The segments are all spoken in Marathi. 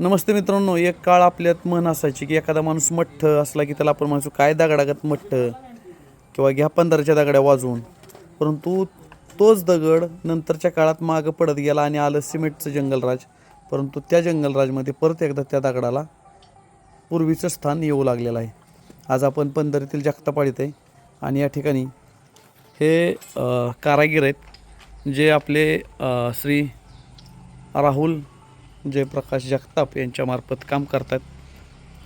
नमस्ते मित्रांनो एक काळ आपल्यात म्हण असायची की एखादा माणूस मठ्ठ असला की त्याला आपण म्हणतो काय दगडागत मठ्ठ? किंवा घ्या पंधराच्या दगड्या वाजवून. परंतु तोच दगड नंतरच्या काळात मागं पडत गेला आणि आलं सिमेंटचं जंगलराज. परंतु त्या जंगलराजमध्ये परत एकदा त्या दगडाला पूर्वीचं स्थान येऊ लागलेलं आहे. आज आपण पंधरीतील जगतापाडीत आहे आणि या ठिकाणी हे कारागीर आहेत जे आपले श्री राहुल जयप्रकाश जगताप यांच्यामार्फत काम करतात.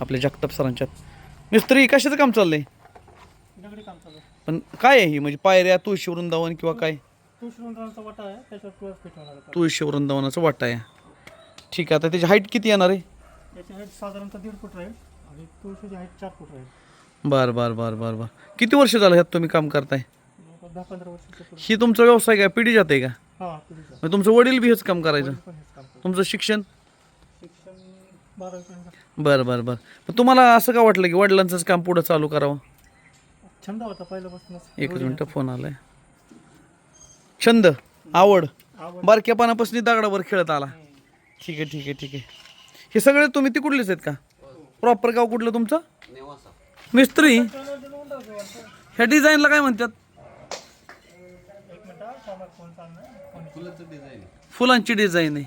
आपल्या जगताप सरांच्यात. मिस्त्री कशाचं काम चाललंय? दगडी काम चालू आहे पण काय आहे ही? म्हणजे पायऱ्या तुळशी वृंदावन किंवा काय? तुळशी वृंदावनाचा वाटा आहे त्याच्यावर ट्वेल्व फीट होणार आहे. तुळशी वृंदावनाचं वाटा आहे. ठीक आहे आता त्याची हाईट किती येणार आहे? याची हाईट साधारणतः दीड फूट राहील आणि तुळशीची हाईट चार फूट राहील. बरं बरं बरं बरं बरं. किती वर्ष झालं ह्यात तुम्ही काम करताय? मग दहा पंधरा वर्षाचं पुढे ही तुमचा व्यवसाय काय? पिढी जाते का? मग तुमचं वडील बी हेच काम करायचं? तुमचं शिक्षण? बरं बरं बरं. पण तुम्हाला असं का वाटलं की वडिलांचंच काम पुढं चालू करावं? छंद होता पहिल्यापासूनच. एकच मिनटं फोन आलाय. छंद आवड. आवड. बारक्यापणापासून दगडावर खेळत आला. ठीक आहे ठीक आहे ठीक आहे. हे सगळे तुम्ही तिकडलेच आहेत का? प्रॉपर गाव कुठलं तुमचं? मिस्त्री? ह्या डिझाईनला काय म्हणतात? फुलांची डिझाईन आहे.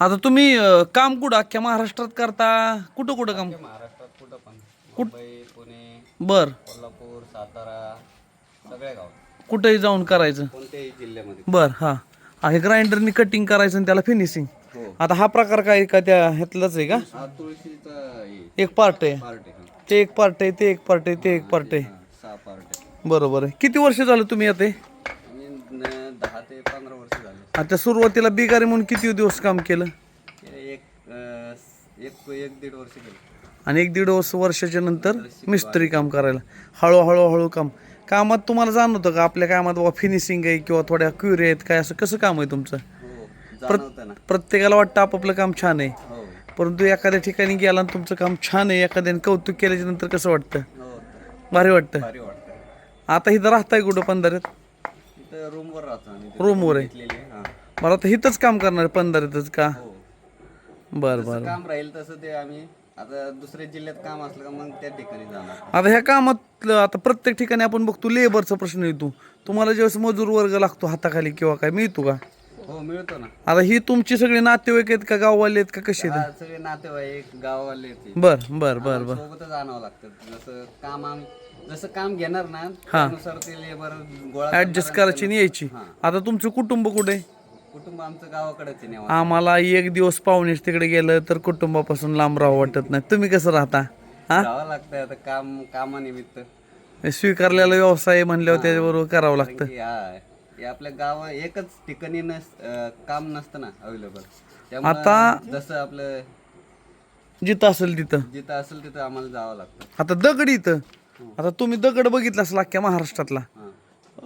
आता तुम्ही अं, काम कुठं? अख्ख्या महाराष्ट्रात करता? कुठं कुठं काम? महाराष्ट्रात कुठं पण. मुंबई पुणे बर. कोल्हापूर सातारा सगळ्या गावात. कुठंही जाऊन करायचं? कोणत्याही जिल्ह्यामध्ये. बर हा. हा, हे ग्राइंडरनी कटिंग करायचं आणि त्याला फिनिशिंग हो. आता हा प्रकार काय का त्या ह्यातलाच आहे का? हा तुळशीचा हे. एक पार्ट आहे. पार्ट आहे हा. ते एक पार्ट आहे ते एक पार्ट आहे ते एक पार्ट आहे. हा, सहा पार्ट आहे. बरोबर आहे. किती वर्ष झालं तुम्ही न- दहा ते पंधरा वर्ष झाले. आता सुरुवातीला बिगारी म्हणून किती दिवस काम केलं? एक अं, एक एक दीड वर्ष गेले आणि एक दीड वर्ष वर्षाच्या नंतर मिस्त्री काम करायला. हळूहळू हळू काम. कामात तुम्हाला जाणवतं का? आपल्या कामात बाबा फिनिशिंग आहे किंवा थोड्या क्युरी आहेत काय? असं कसं काम आहे तुमचं? हो जाणवतं ना. प्रत्येकाला वाटतं आपापलं काम छान आहे. हो. परंतु एखाद्या ठिकाणी गेला आणि तुमचं काम छान आहे एखाद्याने कौतुक केल्याच्यानंतर कसं वाटतं? हो भारी वाटतं. भारी वाटतं. आता इथं राहताय कुठं पंधरात रूमवर राहतो आम्ही. रूमवर आहे. घेतलेली आहे. हा. मला आता इथंच काम करणार पंधरातच का? हो. बरं जसं बरं. काम राहील तसं ते आम्ही आता दुसऱ्या जिल्ह्यात काम असलं का मग त्या ठिकाणी जाणार. आता ह्या कामात आता प्रत्येक ठिकाणी आपण बघतो लेबरचा प्रश्न येतो. तुम्हाला ज्यावेळेस मजूर वर्ग लागतो हाताखाली किंवा काय मिळतो का? हो मिळतो ना. आता ही तुमची सगळी नातेवाईक आहेत का गाववाले आहेत का कसे आहेत? हा, सगळे नातेवाईक गावाले ते बर बर बर बर. सोबतच आणावं लागतं. जसं काम आम जसं काम घेणार ना त्यानुसार ते लेबर गोळा ऍडजस्ट करायची आणि यायची. आता तुमचं कुटुंब कुठे? आहे? कुटुंब आमचं गावाकडेच आहे आम्हाला एक दिवस पाहुणेच तिकडे गेलं तर कुटुंबापासून लांब राहावं वाटत नाही. तुम्ही कसं राहता? हा? जावं लागतं आता काम कामानिमित्त. स्वीकारलेला व्यवसाय म्हणल्यावर त्याच्याबरोबर करावं लागतं. की हा हे आपल्या गाव एकच ठिकाणी नस अं, काम नसतं ना अवेलेबल आता- जसं आपलं जिथं असेल तिथं. जिथं असेल तिथं आम्हाला जावं लागतं. आता दगड इथं. आता तुम्ही दगड बघितला असेल अख्ख्या महाराष्ट्रातला.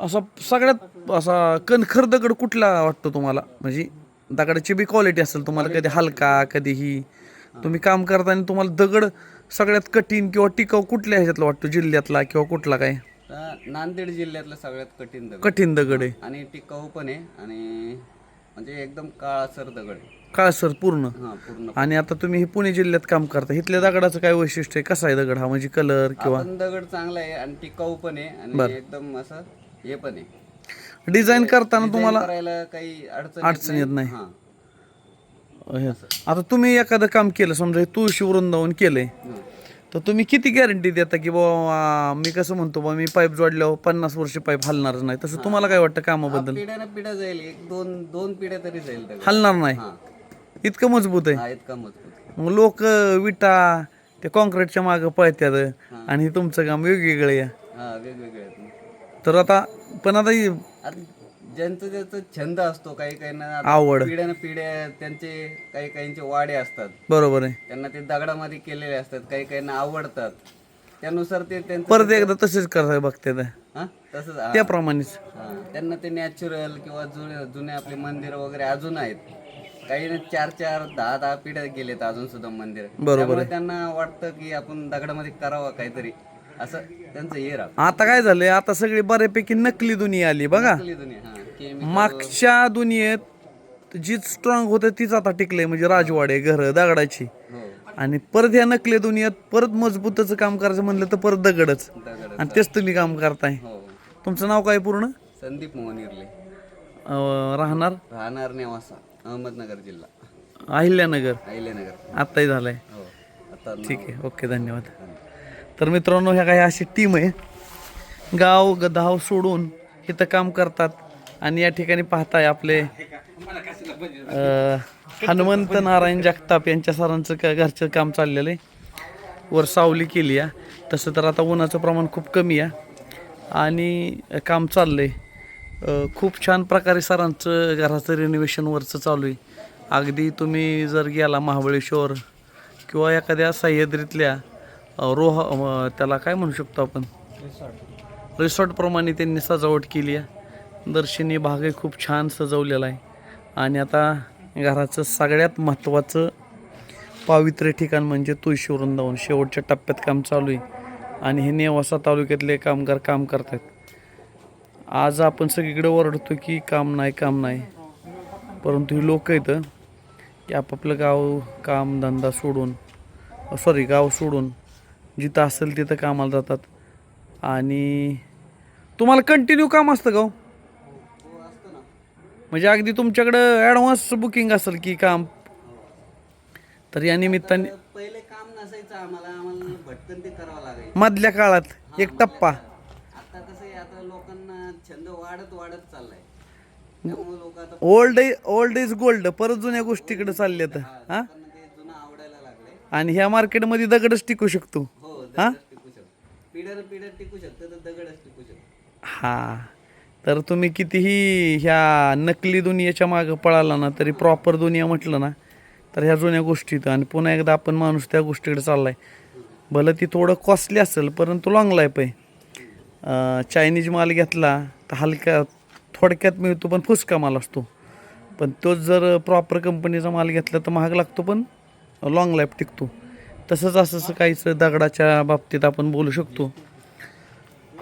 असा सगळ्यात असा कणखर दगड कुठला वाटतो तुम्हाला? म्हणजे दगडाची बी क्वालिटी असेल तुम्हाला कधी हलका कधी ही. तुम्ही काम करताना तुम्हाला दगड सगळ्यात कठीण किंवा टिकाऊ कुठल्या ह्याच्यातला वाटतो? जिल्ह्यातला किंवा कुठला काय? नांदेड जिल्ह्यातलं सगळ्यात कठीण दगड. कठीण दगड आहे. आणि टिकाऊ पण आहे. आणि म्हणजे एकदम काळासर दगड आहे. काय सर पूर्ण? हा पूर्ण. आणि आता तुम्ही हे पुणे जिल्ह्यात काम करता. इथल्या दगडाचं काय वैशिष्ट्य आहे? कसा आहे दगड हा? म्हणजे कलर किंवा? दगड चांगला आहे आणि टिकाऊ पण आहे आणि एकदम असं हे पण आहे. डिझाईन करताना Design तुम्हाला करायला काही अडचण अडचण येत नाही. हा. हे. आता तुम्ही एखादं काम केलं समजा हे तुळशी वृंदावन केलंय. हं. तर तुम्ही किती गॅरंटी देता की बाबा मी कसं म्हणतो बा मी पाईप जोडल्यावर पन्नास वर्ष पाईप हलणारच नाही. तसं तुम्हाला काय वाटतं कामाबद्दल? पिढ्या जाईल. एक दोन दोन पिढ्या तरी जाईल हलणार नाही? हा. इतकं मजबूत आहे? हा इतका मजबूत. मग लोक विटा ते कॉन्क्रीटच्या मागं पळत्यात. आणि हे तुमचं काम वेगवेगळं आहे. हा वेगवेगळे आहेत ना. तर आता पण आता ही आता ज्यांचं ज्याचं छंद असतो काही काहींना आता आवड. पिढ्यानं पिढ्या त्यांचे काही काहींचे वाडे असतात. बरोबर आहे. त्यांना ते दगडामध्ये केलेले असतात काही काहींना आवडतात. त्यानुसार ते त्यांचं परत एकदा तसेच करताय बघते हा? तसंच हा. त्याप्रमाणेच. हा. त्यांना ते नॅचरल किंवा जुने जुने आपले मंदिर वगैरे अजून आहेत. काही चार चार दहा दहा पिढ्या गेलेत अजून सुद्धा मंदिर. त्यामुळे त्यांना वाटतं की आपण दगडामध्ये करावं काहीतरी. असं त्यांचं हे राहतं. आता काय झालंय? आता सगळी बऱ्यापैकी नकली दुनिया आली बघा. आपली दुनिया हा. मागच्या दुनियेत जी स्ट्रॉंग होते तीच आता टिकले म्हणजे राजवाडे घर दगडाची. हो. आणि परत ह्या नकले दुनियात परत मजबूतचं काम करायचं म्हणलं तर परत दगडच. दगड आणि तेच तुम्ही काम करताय. हो. तुमचं नाव काय पूर्ण? संदीप मोहन इरले. राहणार? राहणार नेवासा अहमदनगर जिल्हा. अहिल्यानगर. अहिल्यानगर. आत्ताही झालंय. हो. आता ठीक आहे ओके धन्यवाद. तर मित्रांनो ह्या काही अशी टीम आहे. गाव गधाव सोडून इथं काम करतात. आणि या ठिकाणी पाहताय आपले हनुमंत नारायण जगताप यांच्या सरांचं का घरचं काम चाललेलं आहे. वर सावली केली आहे तसं तर आता उन्हाचं प्रमाण खूप कमी आहे आणि काम चाललंय. अं, खूप छान प्रकारे सरांचं घराचं रिनोव्हेशन वरचं चालू आहे. अगदी तुम्ही जर गेला महाबळेश्वर किंवा एखाद्या सह्याद्रीतल्या रोह त्याला काय म्हणू शकतो आपण? रिसॉर्टप्रमाणे त्यांनी सजावट केली आहे दर्शनी भागही खूप छान सजवलेला आहे. आणि आता घराचं सगळ्यात महत्त्वाचं पावित्र्य ठिकाण म्हणजे तुळशी वृंदावन. शेवटच्या टप्प्यात काम चालू आहे. आणि हे नेवासा तालुक्यातले कामगार काम करतात आज आपण सगळीकडे ओरडतो की काम नाही काम नाही. परंतु ही लोक इथं की आपापलं गाव काम धंदा सोडून सॉरी गाव सोडून जिथं असेल तिथं कामाला जातात. आणि तुम्हाला कंटिन्यू काम असतं का हो? म्हणजे अगदी तुमच्याकडं ॲडव्हान्स बुकिंग असेल की काम. तर या निमित्ताने पहिले काम नसायचं आम्हाला आम्हाला भटकन ते करावं लागायचं. मधल्या काळात एक टप्पा. आता कसं आहे आता लोकांना छंद वाढत वाढत चाललाय. त्यामुळे लोक आता ओल्ड ओल्ड इज गोल्ड परत जुन्या गोष्टीकडे चालल्यात हा लोकांना ते जुनं आवडायला लागलंय. आणि ह्या मार्केटमध्ये दगडच टिकू शकतो. हो हा? दगडच टिकू शकतो. पिढ्यान पिढ्या टिकू शकतं तर दगडच टिकू शकतो. हा. तर तुम्ही कितीही ह्या नकली दुनियेच्या मागं पळाला ना तरी प्रॉपर दुनिया म्हटलं ना तर ह्या जुन्या गोष्टीत आणि पुन्हा एकदा आपण माणूस त्या गोष्टीकडे चाललाय. भलं ती थोडं कॉस्टली असेल परंतु लॉंग लाईफ आहे. चायनीज माल घेतला तर हलक्या थोडक्यात मिळतो पण फुसका माल असतो. पण तोच जर प्रॉपर कंपनीचा माल घेतला तर महाग लागतो पण लॉंग लाईफ टिकतो. तसंच असं असं काहीच दगडाच्या बाबतीत आपण बोलू शकतो.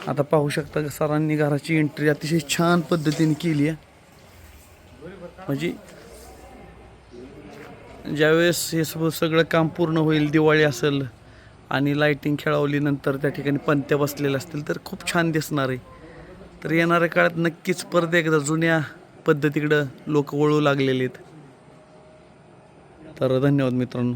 आता पाहू शकता सरांनी घराची एंट्री अतिशय छान पद्धतीने केली आहे. म्हणजे ज्यावेळेस हे सगळं सगळं काम पूर्ण होईल दिवाळी असेल आणि लाईटिंग खेळवली नंतर त्या ठिकाणी पंत्या बसलेल्या असतील तर खूप छान दिसणार आहे. तर येणाऱ्या काळात नक्कीच परत एकदा जुन्या पद्धतीकडं लोक वळू लागलेले आहेत. तर धन्यवाद मित्रांनो.